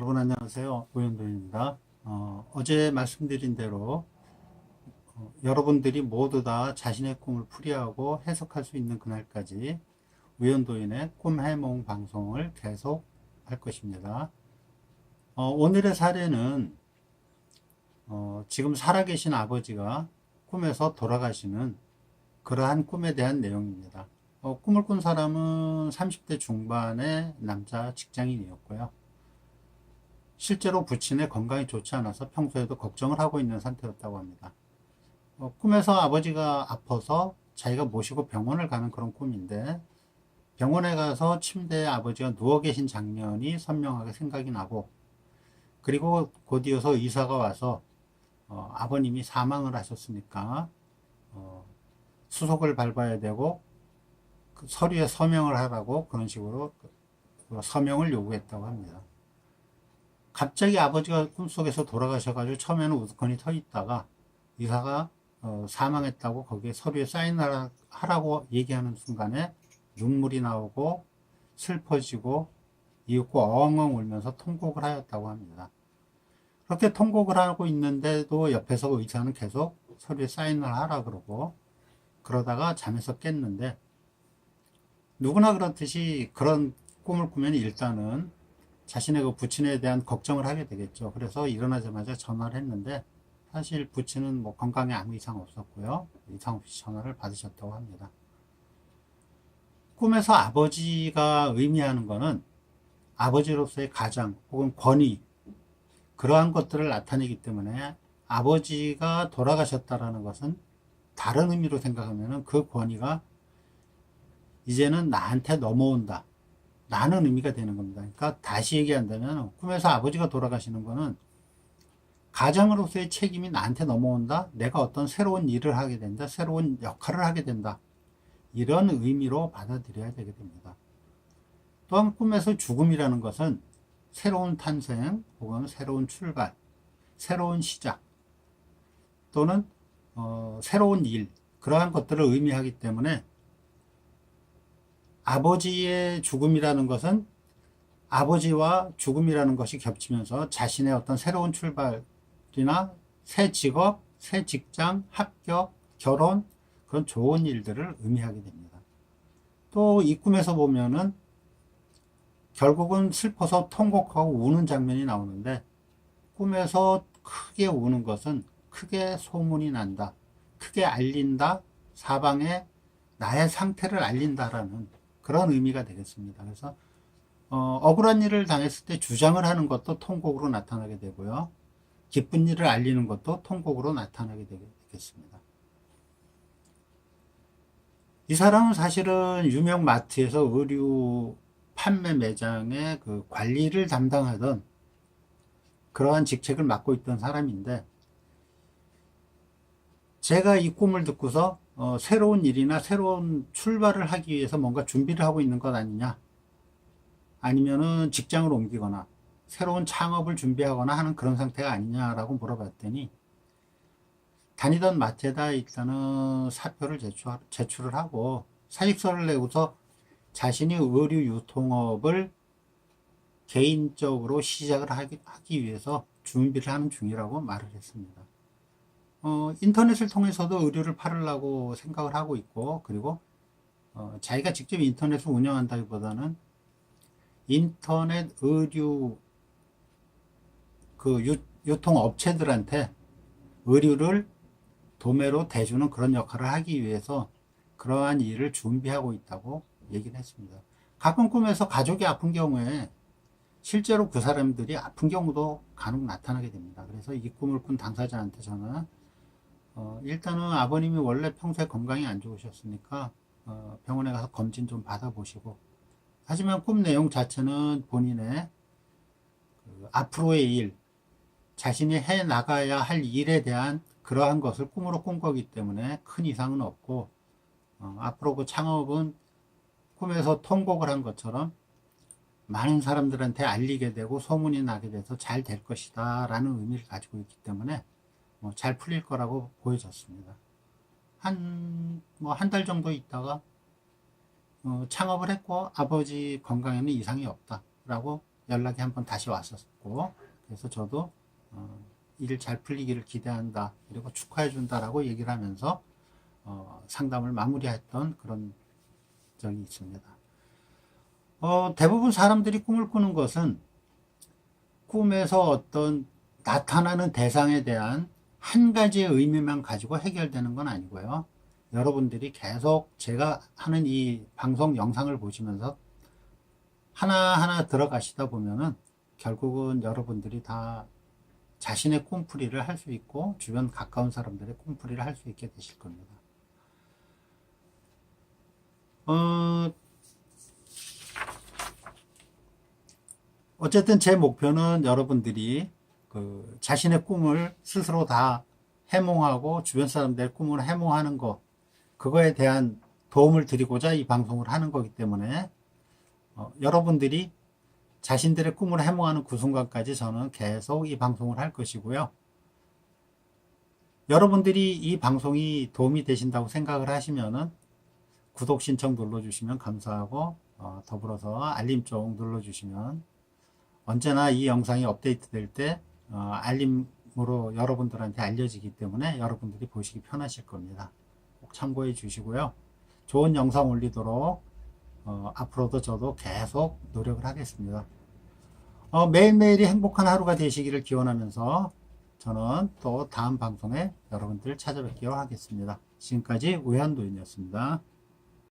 여러분 안녕하세요. 오현도입니다. 어, 어제 말씀드린 대로 어, 여러분들이 모두 다 자신의 꿈을 풀이하고 해석할 수 있는 그날까지 우연도인의 꿈 해몽 방송을 계속 할 것입니다. 어, 오늘의 사례는 어, 지금 살아계신 아버지가 꿈에서 돌아가시는 그러한 꿈에 대한 내용입니다. 어, 꿈을 꾼 사람은 30대 중반의 남자 직장인이었고요. 실제로 부친의 건강이 좋지 않아서 평소에도 걱정을 하고 있는 상태였다고 합니다. 어, 꿈에서 아버지가 아파서 자기가 모시고 병원을 가는 그런 꿈인데 병원에 가서 침대에 아버지가 누워 계신 장면이 선명하게 생각이 나고 그리고 곧이어서 의사가 와서 어, 아버님이 사망을 하셨으니까 어, 수속을 밟아야 되고 그 서류에 서명을 하라고 그런 식으로 그 서명을 요구했다고 합니다. 갑자기 아버지가 꿈속에서 돌아가셔가지고 처음에는 우두커니 서 있다가 의사가 어, 사망했다고 거기에 서류에 사인하라고 얘기하는 순간에 눈물이 나오고 슬퍼지고 이윽고 엉엉 울면서 통곡을 하였다고 합니다. 그렇게 통곡을 하고 있는데도 옆에서 의사는 계속 서류에 사인을 하라 그러고 그러다가 잠에서 깼는데 누구나 그렇듯이 그런 꿈을 꾸면 일단은 자신의 그 부친에 대한 걱정을 하게 되겠죠. 그래서 일어나자마자 전화를 했는데 사실 부친은 뭐 건강에 아무 이상 없었고요. 이상 없이 전화를 받으셨다고 합니다. 꿈에서 아버지가 의미하는 것은 아버지로서의 가장 혹은 권위 그러한 것들을 나타내기 때문에 아버지가 돌아가셨다라는 것은 다른 의미로 생각하면 그 권위가 이제는 나한테 넘어온다. 라는 의미가 되는 겁니다. 그러니까 다시 얘기한다면 꿈에서 아버지가 돌아가시는 거는 가장으로서의 책임이 나한테 넘어온다. 내가 어떤 새로운 일을 하게 된다. 새로운 역할을 하게 된다. 이런 의미로 받아들여야 되게 됩니다. 또한 꿈에서 죽음이라는 것은 새로운 탄생 혹은 새로운 출발, 새로운 시작 또는 어, 새로운 일 그러한 것들을 의미하기 때문에 아버지의 죽음이라는 것은 아버지와 죽음이라는 것이 겹치면서 자신의 어떤 새로운 출발이나 새 직업, 새 직장, 합격, 결혼 그런 좋은 일들을 의미하게 됩니다. 또 이 꿈에서 보면은 결국은 슬퍼서 통곡하고 우는 장면이 나오는데 꿈에서 크게 우는 것은 크게 소문이 난다. 크게 알린다. 사방에 나의 상태를 알린다라는 그런 의미가 되겠습니다. 그래서 어, 억울한 일을 당했을 때 주장을 하는 것도 통곡으로 나타나게 되고요. 기쁜 일을 알리는 것도 통곡으로 나타나게 되겠습니다. 이 사람은 사실은 유명 마트에서 의류 판매 매장의 그 관리를 담당하던 그러한 직책을 맡고 있던 사람인데 제가 이 꿈을 듣고서 어, 새로운 일이나 새로운 출발을 하기 위해서 뭔가 준비를 하고 있는 것 아니냐 아니면은 직장을 옮기거나 새로운 창업을 준비하거나 하는 그런 상태가 아니냐라고 물어봤더니 다니던 마트에다 일단은 사표를 제출, 제출을 하고 사직서를 내고서 자신이 의류 유통업을 개인적으로 시작을 하기, 하기 위해서 준비를 하는 중이라고 말을 했습니다. 어, 인터넷을 통해서도 의류를 팔으려고 생각을 하고 있고, 그리고 어, 자기가 직접 인터넷을 운영한다기보다는 인터넷 의류 그 유, 유통 업체들한테 의류를 도매로 대주는 그런 역할을 하기 위해서 그러한 일을 준비하고 있다고 얘기를 했습니다. 가끔 꿈에서 가족이 아픈 경우에 실제로 그 사람들이 아픈 경우도 간혹 나타나게 됩니다. 그래서 이 꿈을 꾼 당사자한테 저는 어, 일단은 아버님이 원래 평소에 건강이 안 좋으셨으니까 어, 병원에 가서 검진 좀 받아보시고. 하지만 꿈 내용 자체는 본인의 그 앞으로의 일 자신이 해 나가야 할 일에 대한 그러한 것을 꿈으로 꾼 거기 때문에 큰 이상은 없고 어, 앞으로 그 창업은 꿈에서 통곡을 한 것처럼 많은 사람들한테 알리게 되고 소문이 나게 돼서 잘 될 것이다 라는 의미를 가지고 있기 때문에 뭐 잘 풀릴 거라고 보여졌습니다. 한, 뭐, 한 달 정도 있다가, 어, 창업을 했고, 아버지 건강에는 이상이 없다. 라고 연락이 한번 다시 왔었고 그래서 저도 어, 일 잘 풀리기를 기대한다 그리고 축하해 준다라고 얘기를 하면서 어, 상담을 마무리했던 그런 적이 있습니다. 어, 대부분 사람들이 꿈을 꾸는 것은 꿈에서 어떤 나타나는 대상에 대한 한 가지의 의미만 가지고 해결되는 건 아니고요. 여러분들이 계속 제가 하는 이 방송 영상을 보시면서 하나하나 들어가시다 보면은 결국은 여러분들이 다 자신의 꿈풀이를 할 수 있고 주변 가까운 사람들의 꿈풀이를 할 수 있게 되실 겁니다. 어, 어쨌든 제 목표는 여러분들이 그 자신의 꿈을 스스로 다 해몽하고 주변 사람들의 꿈을 해몽하는 것 그거에 대한 도움을 드리고자 이 방송을 하는 거기 때문에 어, 여러분들이 자신들의 꿈을 해몽하는 그 순간까지 저는 계속 이 방송을 할 것이고요. 여러분들이 이 방송이 도움이 되신다고 생각을 하시면은 구독 신청 눌러주시면 감사하고 어, 더불어서 알림종 눌러주시면 언제나 이 영상이 업데이트 될때 어, 알림으로 여러분들한테 알려지기 때문에 여러분들이 보시기 편하실 겁니다. 꼭 참고해 주시고요. 좋은 영상 올리도록 어, 앞으로도 저도 계속 노력을 하겠습니다. 어, 매일매일이 행복한 하루가 되시기를 기원하면서 저는 또 다음 방송에 여러분들 찾아뵙기로 하겠습니다. 지금까지 우현도인이었습니다.